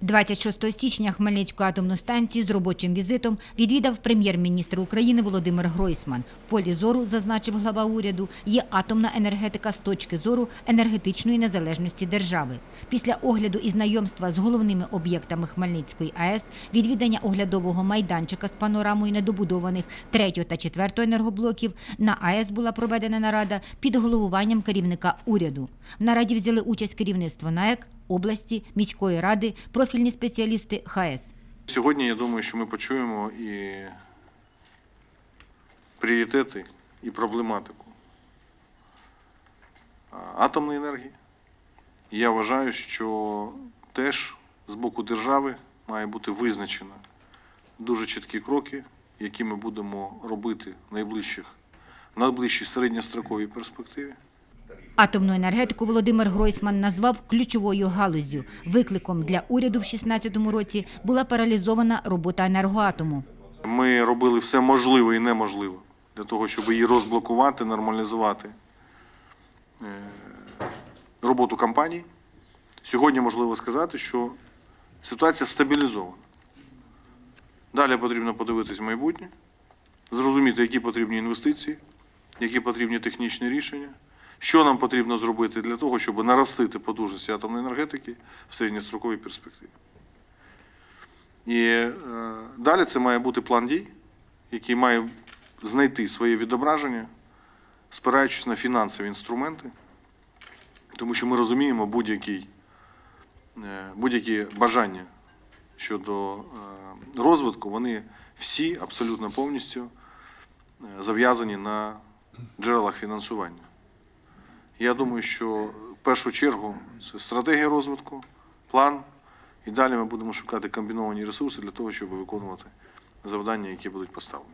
26 січня Хмельницьку атомну станцію з робочим візитом відвідав прем'єр-міністр України Володимир Гройсман. В полі зору, зазначив глава уряду, є атомна енергетика з точки зору енергетичної незалежності держави. Після огляду і знайомства з головними об'єктами Хмельницької АЕС, відвідання оглядового майданчика з панорамою недобудованих 3 та 4 енергоблоків, на АЕС була проведена нарада під головуванням керівника уряду. В нараді взяли участь керівництво НАЕК, області, міської ради, профільні спеціалісти ХАЕС. Сьогодні я думаю, що ми почуємо і пріоритети, і проблематику атомної енергії. Я вважаю, що теж з боку держави має бути визначено дуже чіткі кроки, які ми будемо робити в найближчих, найближчій середньостроковій перспективі. Атомну енергетику Володимир Гройсман назвав ключовою галуззю. Викликом для уряду в 2016 році була паралізована робота енергоатому. Ми робили все можливе і неможливе для того, щоб її розблокувати, нормалізувати е, роботу компаній. Сьогодні можливо сказати, що ситуація стабілізована. Далі потрібно подивитись майбутнє, зрозуміти, які потрібні інвестиції, які потрібні технічні рішення, що нам потрібно зробити для того, щоб наростити потужності атомної енергетики в середньостроковій перспективі. І е, далі це має бути план дій, який має знайти своє відображення, спираючись на фінансові інструменти, тому що ми розуміємо будь-які е, будь-які бажання щодо е, розвитку, вони всі абсолютно повністю е, зав'язані на джерелах фінансування. Я думаю, що в першу чергу це стратегія розвитку, план. І далі ми будемо шукати комбіновані ресурси для того, щоб виконувати завдання, які будуть поставлені.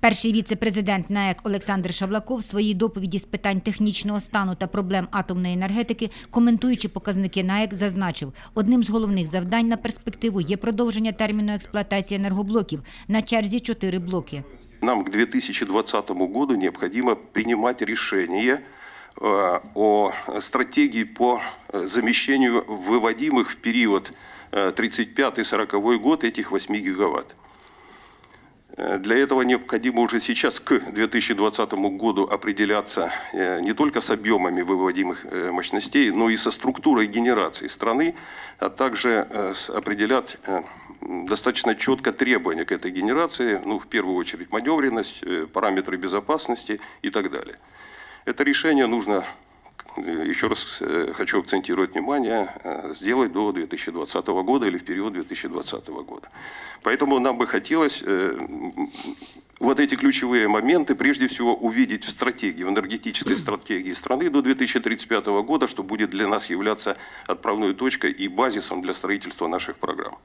Перший віце-президент НАЕК Олександр Шавлаков в своїй доповіді з питань технічного стану та проблем атомної енергетики, коментуючи показники НАЕК, зазначив, одним з головних завдань на перспективу є продовження терміну експлуатації енергоблоків на черзі чотири блоки. Нам к 2020 году необходимо принимать решение э, о стратегии по э, замещению выводимых в период э, 35-40 год этих 8 гигаватт. Э, Для этого необходимо уже сейчас к 2020 году определяться э, не только с объемами выводимых э, мощностей, но и со структурой генерации страны, а также э, определять э, достаточно четко требования к этой генерации, ну, в первую очередь маневренность, э, параметры безопасности и так далее. Это решение нужно, еще раз э, хочу акцентировать внимание, э, сделать до 2020 года или в период 2020 года. Поэтому нам бы хотелось э, вот эти ключевые моменты прежде всего увидеть в стратегии, в энергетической стратегии страны до 2035 года, что будет для нас являться отправной точкой и базисом для строительства наших программ.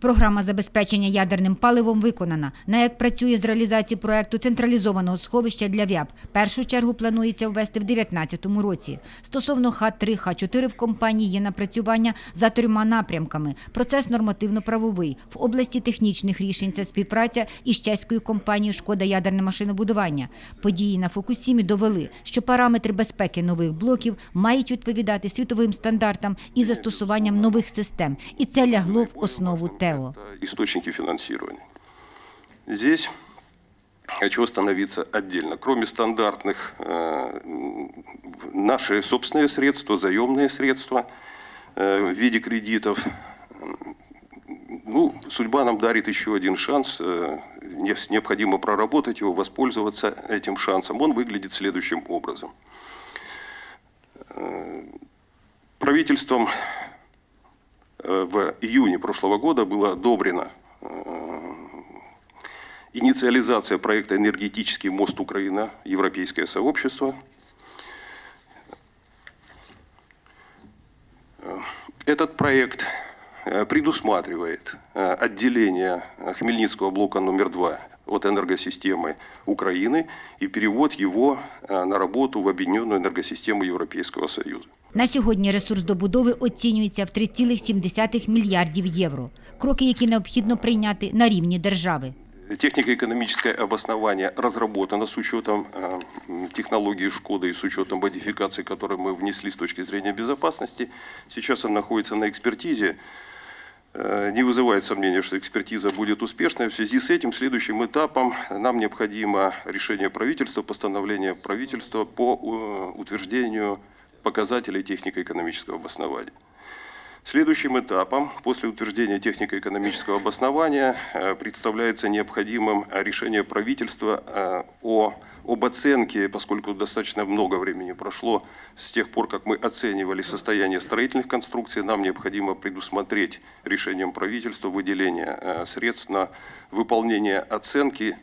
Програма забезпечення ядерним паливом виконана. НАЕК працює з реалізації проекту централізованого сховища для ВЯП. Першу чергу планується ввести в 2019 році. Стосовно Х3, Х4 в компанії є напрацювання за трьома напрямками. Процес нормативно-правовий. В області технічних рішень це співпраця із чеською компанією Шкода ядерне машинобудування. Події на Фукусімі довели, що параметри безпеки нових блоків мають відповідати світовим стандартам і застосуванням нових систем. І це лягло в основу ТЕО. Источники финансирования. Здесь хочу остановиться отдельно. Кроме стандартных, э, наши собственные средства, заемные средства э, в виде кредитов. Ну, судьба нам дарит еще один шанс. э, не- Необходимо проработать его, воспользоваться этим шансом. Он выглядит следующим образом. Правительством в июне прошлого года была одобрена э, инициализация проекта «Энергетический мост Украина. Европейское сообщество». Э, Этот проект э, предусматривает э, отделение Хмельницкого блока номер 2 от энергосистемы Украины и перевод его э, на работу в объединенную энергосистему Европейского Союза. На сьогодні ресурс добудови оцінюється в 3,7 мільярдів євро. Кроки, які необхідно прийняти на рівні держави. Технико-экономическое обоснование разработано с учетом э, м, технологии Шкоды и с учетом модификаций, которые мы внесли с точки зрения безопасности. Сейчас он находится на экспертизе. э, не вызывает сомнения, что экспертиза будет успешной. В связи с этим следующим этапом нам необходимо решение правительства, постановление правительства по э, утверждению показателей технико-экономического обоснования. Следующим этапом после утверждения технико-экономического обоснования э, представляется необходимым решение правительства э, о, об оценке, поскольку достаточно много времени прошло с тех пор, как мы оценивали состояние строительных конструкций, нам необходимо предусмотреть решением правительства выделение э, средств на выполнение оценки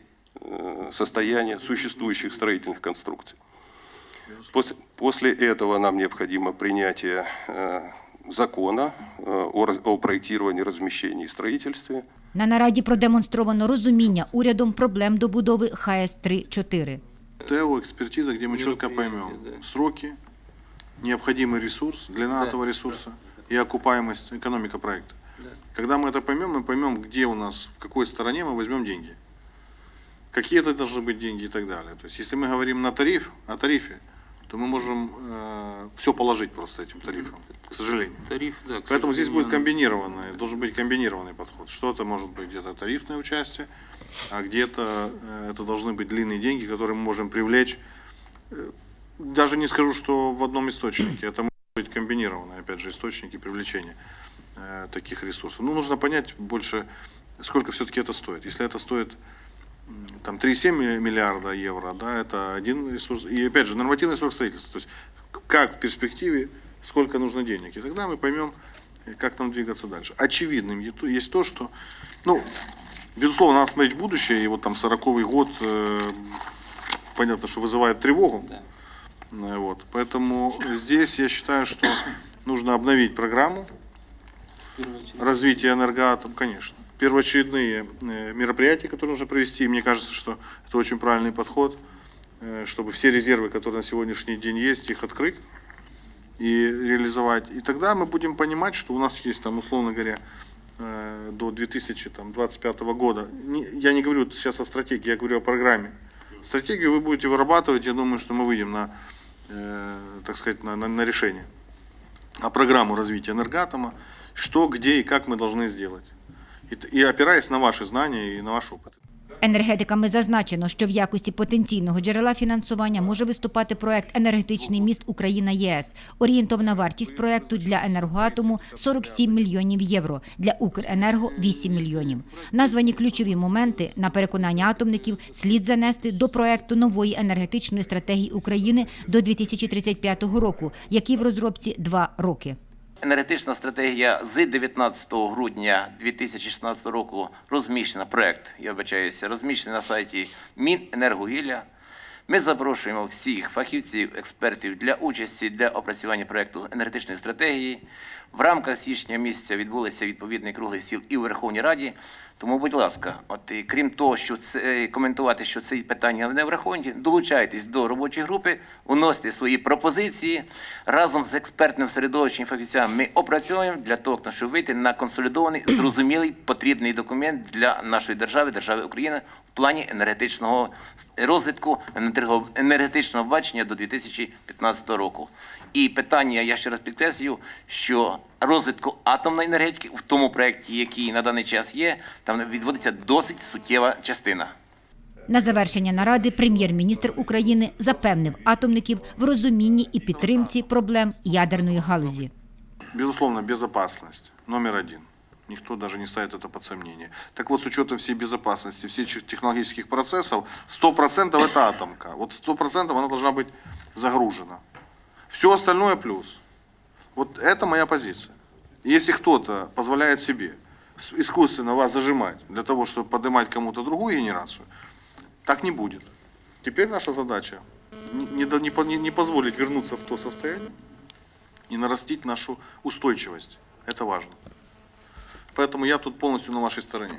состояния существующих строительных конструкций. После, после этого нам необходимо принятие э, закона э, о, раз- о проектировании, размещении и строительстве. На нараді продемонстровано розуміння урядом проблем добудови ХС 3-4. ТЭО, экспертиза, где мы четко поймем сроки, необходимый ресурс, длина этого ресурса и окупаемость, экономика проекта. Когда мы это поймем, мы поймем, где у нас, в какой стороне мы возьмем деньги. Какие это должны быть деньги и так далее. То есть, если мы говорим на тариф, о тарифе, то мы можем все положить просто этим тарифом, к сожалению. Тариф, да. к Поэтому здесь будет сожалению, комбинированный, должен быть комбинированный подход. Что-то может быть где-то тарифное участие, а где-то э, это должны быть длинные деньги, которые мы можем привлечь. Э, Даже не скажу, что в одном источнике. Это может быть комбинированные, опять же, источники привлечения э, таких ресурсов. Ну, нужно понять больше, сколько все-таки это стоит. Если это стоит там 3,7 миллиарда евро, да, это один ресурс. И опять же, нормативный срок строительства. То есть, как в перспективе, сколько нужно денег. И тогда мы поймем, как нам двигаться дальше. Очевидным есть то, что, ну, безусловно, надо смотреть будущее, и вот там 40-й год, э, понятно, что вызывает тревогу. Да. Э, Вот. Поэтому здесь я считаю, что нужно обновить программу развития энергоатом, конечно. Первоочередные э, мероприятия, которые нужно провести, мне кажется, что это очень правильный подход, э, чтобы все резервы, которые на сегодняшний день есть, их открыть и реализовать. И тогда мы будем понимать, что у нас есть там, условно говоря, э, до 2025 года. Я не говорю сейчас о стратегии, я говорю о программе. Стратегию вы будете вырабатывать, я думаю, что мы выйдем на, так сказать, на, на, на решение. А программу развития энергоатома, что, где и как мы должны сделать. Т- и опираясь на ваши знания и на ваш опыт. Енергетиками зазначено, що в якості потенційного джерела фінансування може виступати проект Енергетичний міст Україна ЄС. Орієнтовна вартість проекту для енергоатому 47 мільйонів євро, для Укренерго 8 мільйонів. Названі ключові моменти на переконання атомників слід занести до проекту нової енергетичної стратегії України до 2035 року, який в розробці два роки. Енергетична стратегія з 19 грудня 2016 року розміщена, проект, я вибачаюся, розміщений на сайті Міненергогілля. Ми запрошуємо всіх фахівців, експертів для участі для опрацювання проекту енергетичної стратегії. В рамках січня місяця відбулися відповідний круглий стіл і у Верховній Раді. Тому, будь ласка, от і крім того, що це коментувати, що ці питання не враховані, долучайтесь до робочої групи, вносьте свої пропозиції разом з експертним середовищем і. Ми опрацьовуємо для того, щоб вийти на консолідований, зрозумілий, потрібний документ для нашої держави, держави України в плані енергетичного розвитку, енерго- енергетичного бачення до 2015 року. І питання, я ще раз підкреслюю, що розвитку атомної енергетики в тому проєкті, який на даний час є, там відводиться досить суттєва частина. На завершення наради прем'єр-міністр України запевнив атомників в розумінні і підтримці проблем ядерної галузі. Безусловно, безопасность номер один. Никто даже не ставит это под сомнение. Так вот, с учетом всей безопасности, всех тех- технологических процессов, 100% это атомка. Вот 100% она должна быть загружена. Все остальное плюс. Вот это моя позиция. Если кто-то позволяет себе искусственно вас зажимать для того, чтобы поднимать кому-то другую генерацию, так не будет. Теперь наша задача не, не- не позволить вернуться в то состояние, и нарастить нашу устойчивость. Это важно. Поэтому я тут полностью на вашей стороне.